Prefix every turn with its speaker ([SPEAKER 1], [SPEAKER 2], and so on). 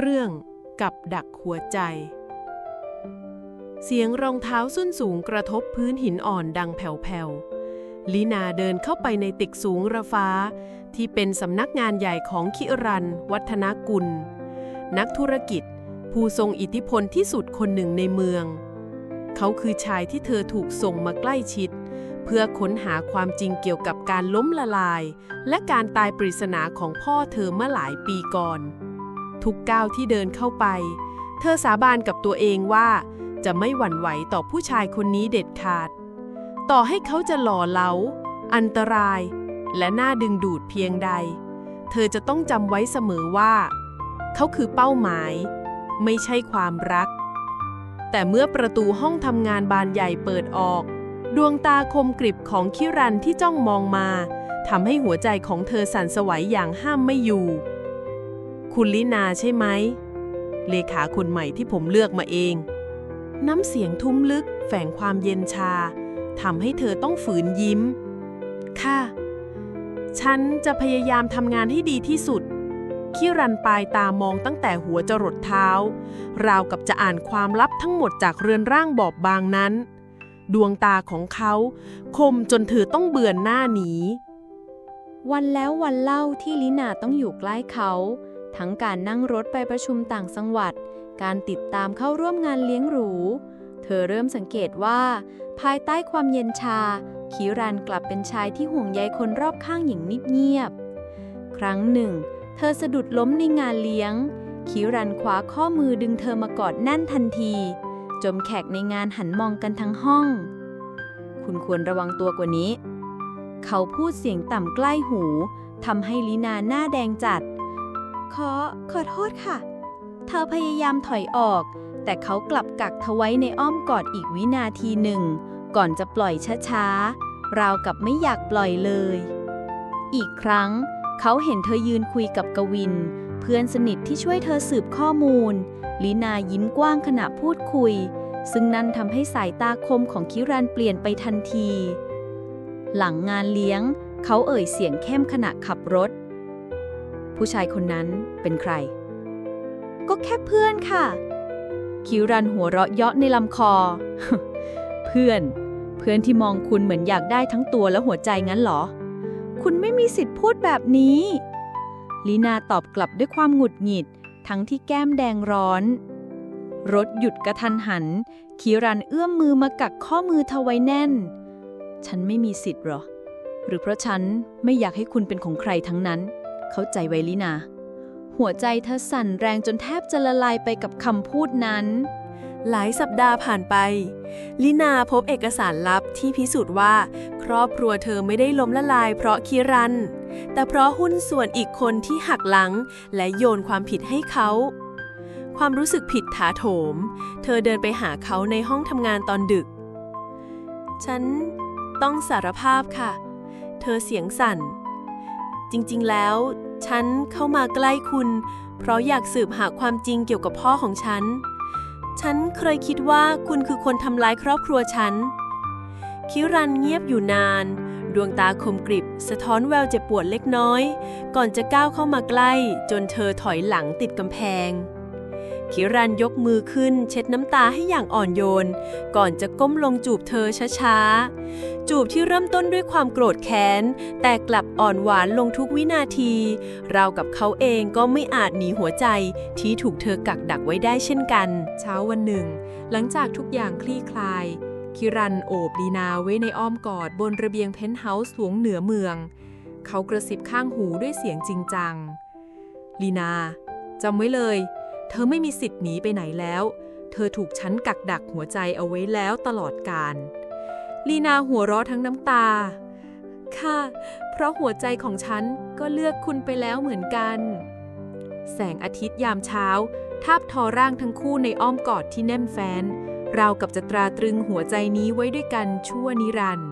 [SPEAKER 1] เรื่องกับดักหัวใจ เสียงรองเท้าส้นสูงกระทบพื้นหินอ่อนดังแผ่วๆลีนาเดินเข้าไปในตึกสูงระฟ้า ที่เป็นสำนักงานใหญ่ของคิรัน วัฒนกุล นักธุรกิจ ผู้ทรงอิทธิพลที่สุดคนหนึ่งในเมือง เขาคือชายที่เธอถูกส่งมาใกล้ชิด เพื่อค้นหาความจริงเกี่ยวกับการล้มละลาย และการตายปริศนาของพ่อเธอเมื่อหลายปีก่อน ทุกก้าวที่เดินเข้าไป เธอสาบานกับตัวเองว่า จะไม่หวั่นไหวต่อผู้ชายคนนี้เด็ดขาด ต่อให้เขาจะหล่อเหลา อันตราย และน่าดึงดูดเพียงใด เธอจะต้องจำไว้เสมอว่า เขาคือเป้าหมาย ไม่ใช่ความรัก แต่เมื่อประตูห้องทำงานบานใหญ่เปิดออก ดวงตาคมกริบของคิรันที่จ้องมองมาทำให้หัวใจของเธอสั่นสไหวอย่างห้ามไม่อยู่ คุณลินาใช่ไหม เลขาคนใหม่ที่ผมเลือกมาเอง น้ำเสียงทุ้มลึก แฝงความเย็นชาทำให้เธอต้องฝืนยิ้ม ค่ะ ฉันจะพยายามทำงานให้ดีที่สุดคิรันปลายตามองตั้งแต่หัวจรดเท้า ราวกับจะอ่านความลับทั้งหมดจากเรือนร่างบอบบางนั้น ดวงตาของเขาคมจนเธอต้องเบือนหน้าหนี
[SPEAKER 2] วันแล้ววันเล่าที่ลินาต้องอยู่ใกล้เขา ทั้งการนั่งรถไปประชุมต่างจังหวัด การติดตามเข้าร่วมงานเลี้ยงหรู เธอเริ่มสังเกตว่า ภายใต้ความเย็นชา คิรันกลับเป็นชายที่ห่วงใยคนรอบข้างอย่างนิดเงียบ ครั้งหนึ่ง เธอสะดุดล้มในงานเลี้ยง คิรันคว้าข้อมือดึงเธอมากอดแน่นทันที จมแขกในงานหันมองกันทั้งห้อง คุณควรระวังตัวกว่านี้ เขาพูดเสียงต่ำใกล้หูทำให้ลินาหน้าแดงจัด ขอ ขอโทษค่ะ เธอพยายามถอยออก แต่เขากลับกักเธอไว้ในอ้อมกอดอีกวินาทีหนึ่ง ก่อนจะปล่อยช้าๆ ราวกับไม่อยากปล่อยเลย อีกครั้ง เขาเห็นเธอยืนคุยกับกวิน เพื่อนสนิทที่ช่วยเธอสืบข้อมูล ลินายิ้มกว้างขณะพูดคุย ซึ่งนั่นทำให้สายตาคมของคิรันเปลี่ยนไปทันที หลังงานเลี้ยง เขาเอ่ยเสียงเข้มขณะขับรถ ผู้ชายคนนั้นเป็นใคร ก็แค่เพื่อนค่ะ คิวรันหัวเราะเยาะในลำคอ เพื่อน เพื่อนที่มองคุณเหมือนอยากได้ทั้งตัวและหัวใจงั้นเหรอ คุณไม่มีสิทธิ์พูดแบบนี้ ลีนาตอบกลับด้วยความหงุดหงิด ทั้งที่แก้มแดงร้อน รถหยุดกระทันหัน คิรันเอื้อมมือมากักข้อมือเธอไว้แน่น ฉันไม่มีสิทธิ์หรอ หรือเพราะฉันไม่อยากให้คุณเป็นของใครทั้งนั้น เข้าใจไวลินา หัวใจเธอสั่นแรงจนแทบจะละลายไปกับคำพูดนั้น
[SPEAKER 1] หลายสัปดาห์ผ่านไป ลินาพบเอกสารลับที่พิสูจน์ว่า ครอบครัวเธอไม่ได้ล้มละลายเพราะคิรัน แต่เพราะหุ้นส่วนอีกคนที่หักหลัง และโยนความผิดให้เขาความรู้สึกผิดถาโถม เธอเดินไปหาเขาในห้องทำงานตอนดึก ฉันต้องสารภาพค่ะ เธอเสียงสั่น จริงๆ แล้ว ฉันเข้ามาใกล้คุณ เพราะอยากสืบหาความจริงเกี่ยวกับพ่อของฉัน ฉันเคยคิดว่าคุณคือคนทำร้ายครอบครัวฉัน คิรันเงียบอยู่นาน ดวงตาคมกริบ สะท้อนแววเจ็บปวดเล็กน้อย ก่อนจะก้าวเข้ามาใกล้ จนเธอถอยหลังติดกำแพง คิรันยกมือขึ้นเช็ดน้ำตาให้อย่างอ่อนโยน ก่อนจะก้มลงจูบเธอช้าๆ จูบที่เริ่มต้นด้วยความโกรธแค้น แต่กลับอ่อนหวานลงทุกวินาที ราวกับเขาเองก็ไม่อาจหนีหัวใจที่ถูกเธอกักดักไว้ได้เช่นกัน เช้าวันหนึ่ง หลังจากทุกอย่างคลี่คลาย คิรันโอบลีนาไว้ในอ้อมกอดบนระเบียงเพนท์เฮาส์สูงเหนือเมือง เขากระซิบข้างหูด้วยเสียงจริงจังลีนาจำไว้เลย เธอไม่มีสิทธิ์หนีไปไหนแล้ว เธอถูกฉันกักดักหัวใจเอาไว้แล้วตลอดกาลลีนาหัวเราะทั้งน้ำตา ค่ะ เพราะหัวใจของฉันก็เลือกคุณไปแล้วเหมือนกัน แสงอาทิตย์ยามเช้า ทาบทอร่างทั้งคู่ในอ้อมกอดที่แน่นแฟ้น ราวกับจะตราตรึงหัวใจนี้ไว้ด้วยกันชั่วนิรันดร์